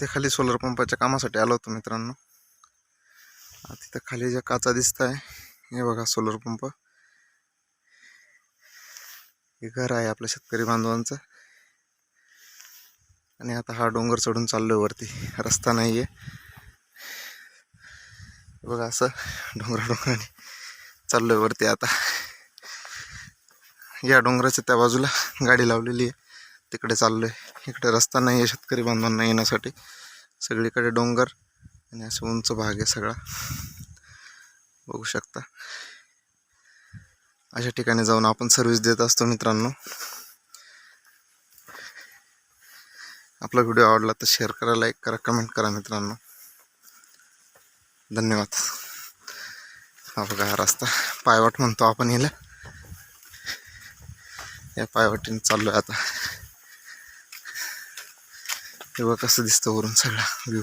ते खाली सोलर पंपाच्या कामासाठी आलो होतो मित्रांनो. तिथं खाली ज्या काचा दिसत आहे हे बघा सोलर पंप. हे घर आहे आपल्या शेतकरी बांधवांचं. आणि आता हा डोंगर चढून चाललोय वरती. रस्ता नाही आहे बघा असं डोंगरा डोंगराने चाललोय वरती आता. या डोंगराच्या त्या बाजूला गाडी लावलेली आहे. तिकडे चाललो आहे इकडे रस्ता नाही आहे शेतकरी बांधवांना येण्यासाठी. सगळीकडे डोंगर आणि असं उंच भाग आहे सगळा. बघू शकता. अशा ठिकाणी जाऊन आपण सर्व्हिस देत असतो मित्रांनो. आपला व्हिडिओ आवडला तर शेअर करा लाईक करा कमेंट करा मित्रांनो. धन्यवाद. हा बघा हा रस्ता. पायवाट म्हणतो आपण हिला. या पायवाटीने आहे आता. हे बघा कसं दिसतं वरून सगळा व्ह्यू